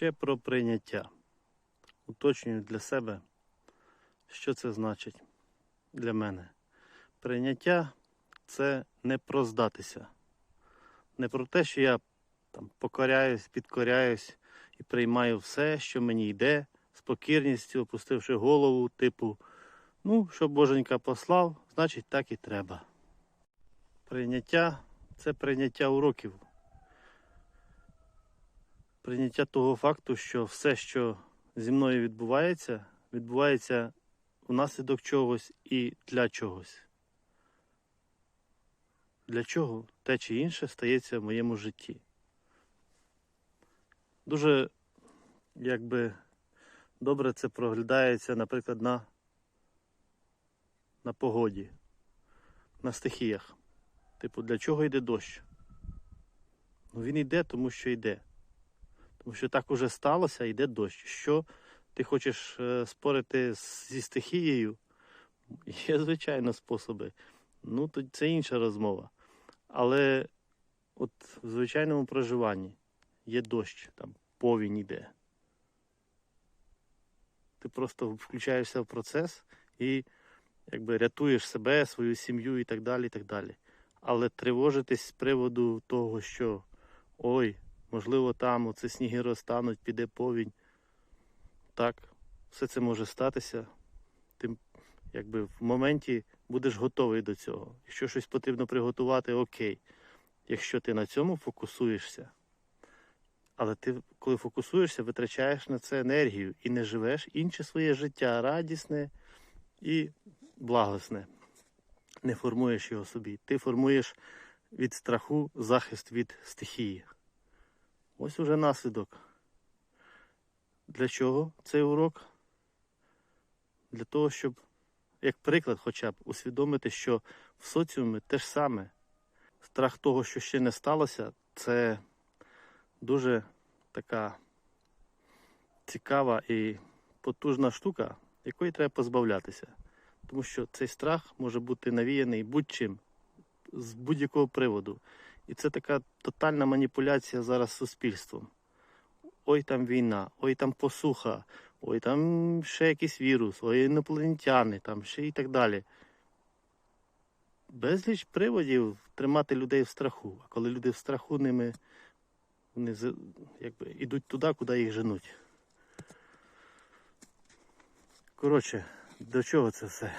Ще про прийняття. Уточнюю для себе, що це значить для мене. Прийняття це не про здатися. Не про те, що я там покоряюсь, підкоряюсь і приймаю все, що мені йде, з покірністю, опустивши голову, типу, ну, що Боженька послав, значить так і треба. Прийняття це прийняття уроків. Прийняття того факту, що все, що зі мною відбувається, відбувається внаслідок чогось і для чогось. Для чого те чи інше стається в моєму житті. Дуже якби добре це проглядається, наприклад, на, на погоді, на стихіях. Типу, для чого йде дощ? Ну він йде, тому що йде. Тому що так уже сталося, йде дощ. Що ти хочеш е, спорити зі стихією? Є, звичайно, способи. Ну, то це інша розмова. Але от в звичайному проживанні є дощ, там повінь йде. Ти просто включаєшся в процес і якби рятуєш себе, свою сім'ю і так далі. і так далі. Але тривожитись з приводу того, що ой, можливо, там оце сніги розтануть, піде повінь. Так, все це може статися. Ти якби в моменті будеш готовий до цього. Якщо щось потрібно приготувати, окей. Якщо ти на цьому фокусуєшся, але ти, коли фокусуєшся, витрачаєш на це енергію і не живеш інше своє життя радісне і благосне. Не формуєш його собі. Ти формуєш від страху захист від стихії. Ось уже наслідок. Для чого цей урок? Для того, щоб, як приклад, хоча б усвідомити, що в соціумі те ж саме. Страх того, що ще не сталося, це дуже така цікава і потужна штука, якої треба позбавлятися. Тому що цей страх може бути навіяний будь-чим, з будь-якого приводу. І це така тотальна маніпуляція зараз суспільством. Ой там війна, ой там посуха, ой там ще якийсь вірус, ой інопланетяни, там ще і так далі. Безліч приводів тримати людей в страху. А коли люди в страху ними вони якби, йдуть туди, куди їх женуть. Коротше, до чого це все?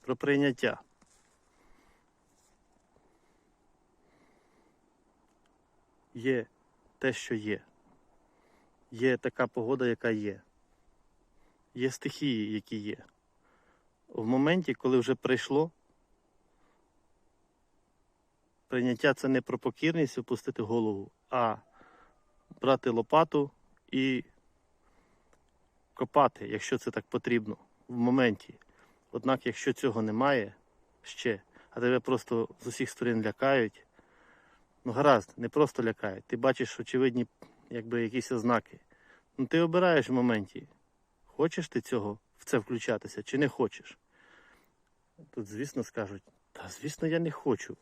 Про прийняття. Є те, що є. Є така погода, яка є. Є стихії, які є. В моменті, коли вже прийшло, прийняття це не про покірність опустити голову, а брати лопату і копати, якщо це так потрібно, в моменті. Однак, якщо цього немає ще, а тебе просто з усіх сторін лякають, ну гаразд, не просто лякають, ти бачиш очевидні якби, якісь ознаки. Ну ти обираєш в моменті, хочеш ти цього в це включатися чи не хочеш. Тут, звісно, скажуть, та звісно, я не хочу.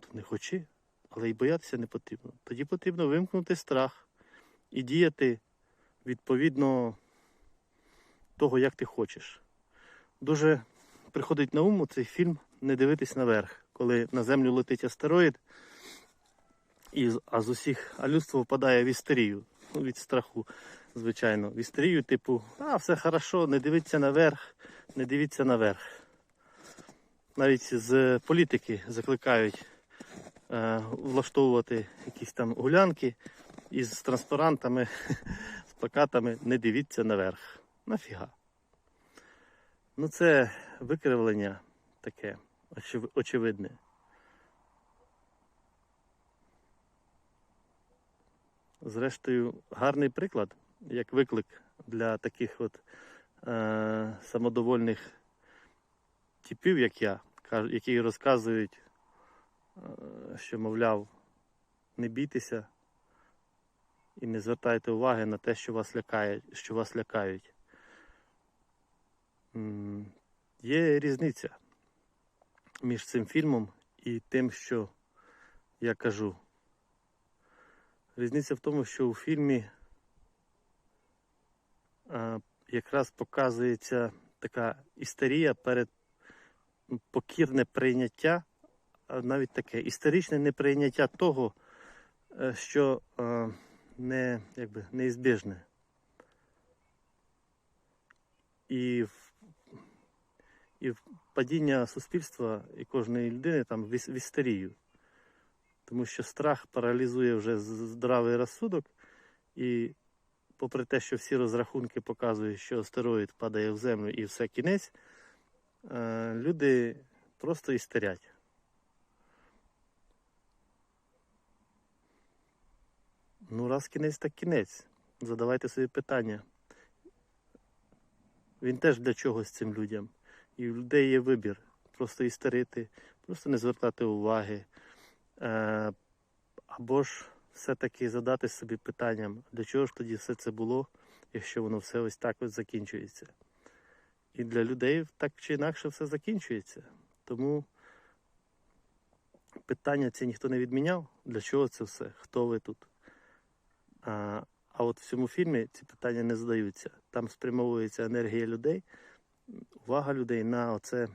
То не хочи, але й боятися не потрібно. Тоді потрібно вимкнути страх і діяти відповідно того, як ти хочеш. Дуже приходить на ум цей фільм Не дивитись наверх, коли на землю летить астероїд, і, а з усіх, а людство впадає в істерію. Ну, від страху, звичайно. В істерію, типу, а, все хорошо, не дивіться наверх, не дивіться наверх. Навіть з політики закликають е, влаштовувати якісь там гулянки із транспарантами, з плакатами Не дивіться наверх. Нафіга. Ну, це викривлення таке очевидне. Зрештою, гарний приклад, як виклик для таких от е, самодовольних типів, як я, які розказують, е, що, мовляв, не бійтеся і не звертайте уваги на те, що вас лякає, що вас лякають. Є різниця між цим фільмом і тим, що я кажу. Різниця в тому, що у фільмі е, якраз показується така істерія перед покірне прийняття, а навіть таке історичне неприйняття того, е, що е, не, якби, неізбіжне. І, в- і в- падіння суспільства і кожної людини там в істерію. Тому що страх паралізує вже здравий розсудок, і попри те, що всі розрахунки показують, що астероїд падає в землю і все кінець, е, люди просто істерять. Ну, раз кінець, так кінець. Задавайте собі питання. Він теж для чогось цим людям. І в людей є вибір. Просто істерити, просто не звертати уваги. Е, або ж все-таки задати собі питанням, для чого ж тоді все це було, якщо воно все ось так ось закінчується. І для людей так чи інакше все закінчується. Тому питання ці ніхто не відміняв. Для чого це все? Хто ви тут? А, а от в цьому фільмі ці питання не задаються. Там спрямовується енергія людей, увага людей на оце,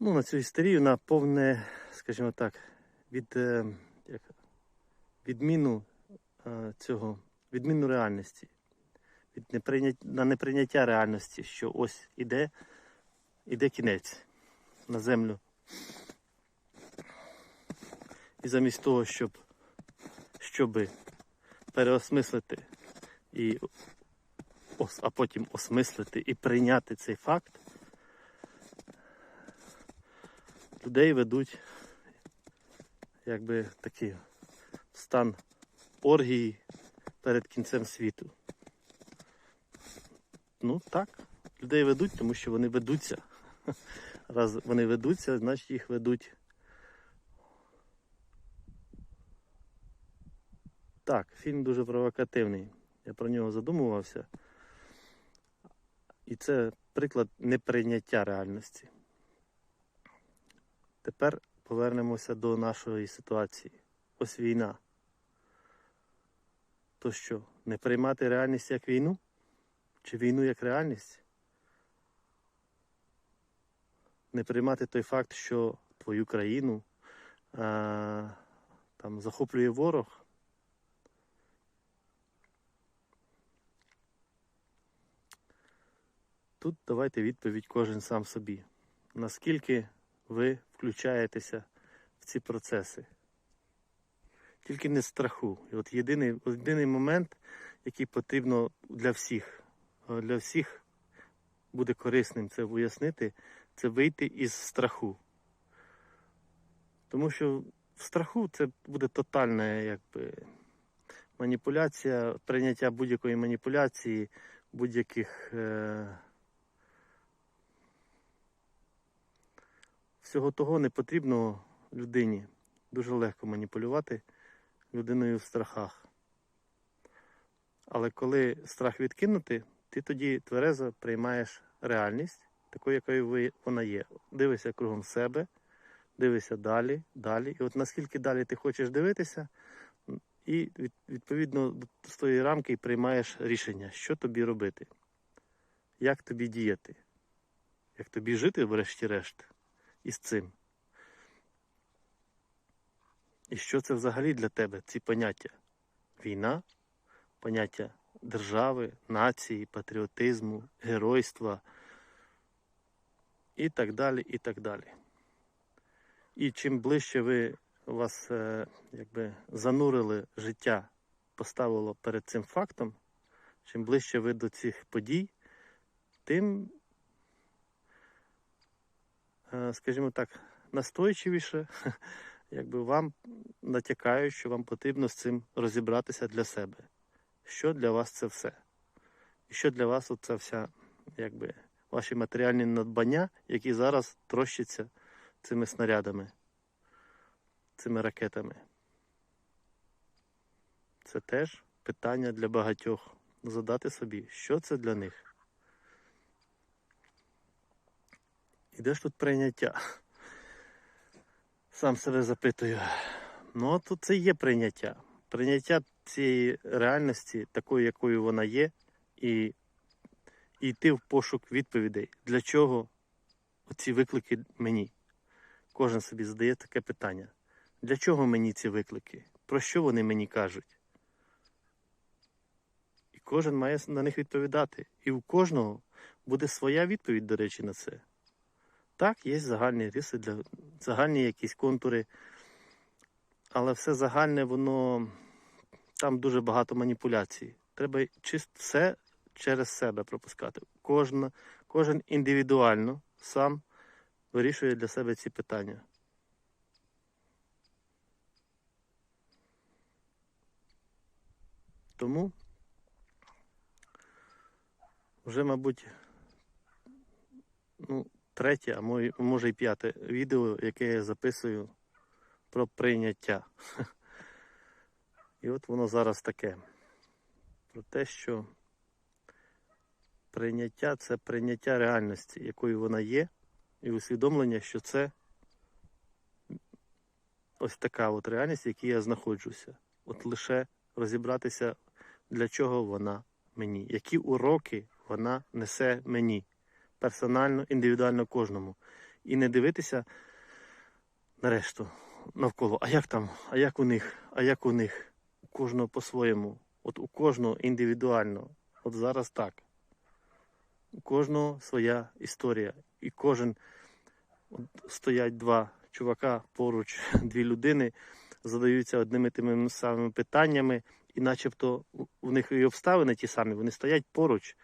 ну, на цю істерію, на повне, скажімо так, від, е, як, відміну е, цього, відміну реальності, від неприйнят, на неприйняття реальності, що ось іде, іде кінець на землю. І замість того, щоб щоби переосмислити і а потім осмислити і прийняти цей факт, людей ведуть якби такий стан оргії перед кінцем світу. Ну так, людей ведуть, тому що вони ведуться. Раз вони ведуться, значить їх ведуть. Так, фільм дуже провокативний. Я про нього задумувався. І це приклад неприйняття реальності. Тепер повернемося до нашої ситуації. Ось війна. То що, не приймати реальність як війну? Чи війну як реальність? Не приймати той факт, що твою країну а, там захоплює ворог. Тут давайте відповідь кожен сам собі. Наскільки ви включаєтеся в ці процеси? Тільки не страху. І от єдиний, єдиний момент, який потрібно для всіх, е, для всіх буде корисним це уяснити, це вийти із страху. Тому що в страху це буде тотальна якби, маніпуляція, прийняття будь-якої маніпуляції, будь-яких. Е- всього того не потрібно людині. Дуже легко маніпулювати людиною в страхах. Але коли страх відкинути, ти тоді тверезо приймаєш реальність, такою, якою вона є. Дивишся кругом себе, дивишся далі, далі. І от наскільки далі ти хочеш дивитися, і відповідно з тої рамки приймаєш рішення, що тобі робити, як тобі діяти, як тобі жити, врешті-решт із цим. І що це взагалі для тебе, ці поняття? Війна, поняття держави, нації, патріотизму, геройства і так далі, і так далі. І чим ближче ви вас е, якби занурили життя, поставило перед цим фактом, чим ближче ви до цих подій, тим скажімо так, настойчивіше, якби вам натякають, що вам потрібно з цим розібратися для себе. Що для вас це все? І що для вас оця вся, якби, ваші матеріальні надбання, які зараз трощаться цими снарядами, цими ракетами? Це теж питання для багатьох. Задати собі, що це для них. Де ж тут прийняття? Сам себе запитую. Ну, от це є прийняття. Прийняття цієї реальності, такою, якою вона є, і, і йти в пошук відповідей, для чого ці виклики мені. Кожен собі задає таке питання. Для чого мені ці виклики? Про що вони мені кажуть? І кожен має на них відповідати. І у кожного буде своя відповідь, до речі, на це. Так, є загальні риси, для, загальні якісь контури, але все загальне, воно там дуже багато маніпуляцій. Треба чисто все через себе пропускати. Кожна, кожен індивідуально сам вирішує для себе ці питання. Тому вже, мабуть, ну, третє, а може і п'яте відео, яке я записую про прийняття. І от воно зараз таке. Про те, що прийняття це прийняття реальності, якою вона є, і усвідомлення, що це ось така от реальність, в якій я знаходжуся. От лише розібратися, для чого вона мені, які уроки вона несе мені, персонально, індивідуально кожному. І не дивитися на решту навколо, а як там, а як у них, а як у них, у кожного по-своєму, от у кожного індивідуально, от зараз так. У кожного своя історія. І кожен от стоять два чувака поруч, дві людини, задаються одними тими самими питаннями, і начебто у- них і обставини ті самі, вони стоять поруч,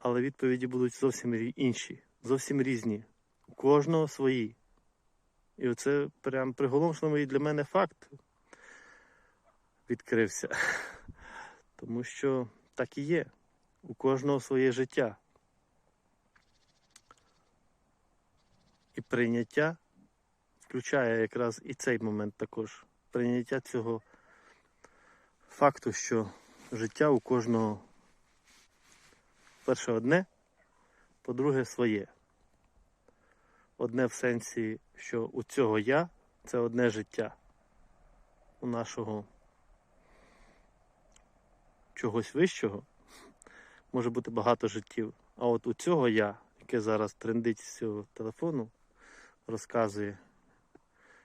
але відповіді будуть зовсім інші, зовсім різні. У кожного свої. І оце прям приголомшливий для мене факт відкрився. Тому що так і є. У кожного своє життя. І прийняття включає якраз і цей момент також. Прийняття цього факту, що життя у кожного перше одне, по-друге, своє. Одне в сенсі, що у цього я це одне життя. У нашого чогось вищого може бути багато життів. А от у цього я, яке зараз трендить з цього телефону, розказує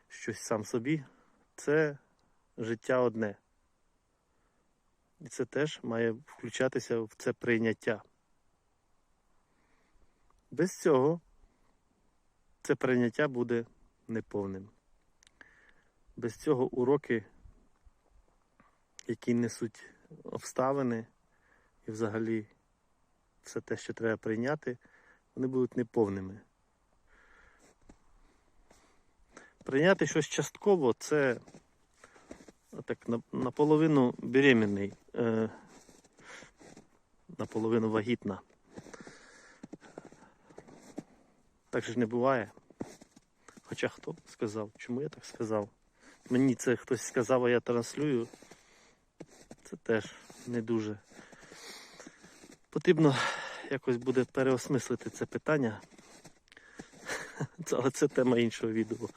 щось сам собі, це життя одне. І це теж має включатися в це прийняття. Без цього це прийняття буде неповним. Без цього уроки, які несуть обставини і взагалі все те, що треба прийняти, вони будуть неповними. Прийняти щось частково це так, наполовину беременний, е, наполовину вагітна. Так же ж не буває. Хоча хто сказав? Чому я так сказав? Мені це хтось сказав, а я транслюю. Це теж не дуже. Потрібно якось буде переосмислити це питання. Але це тема іншого відео.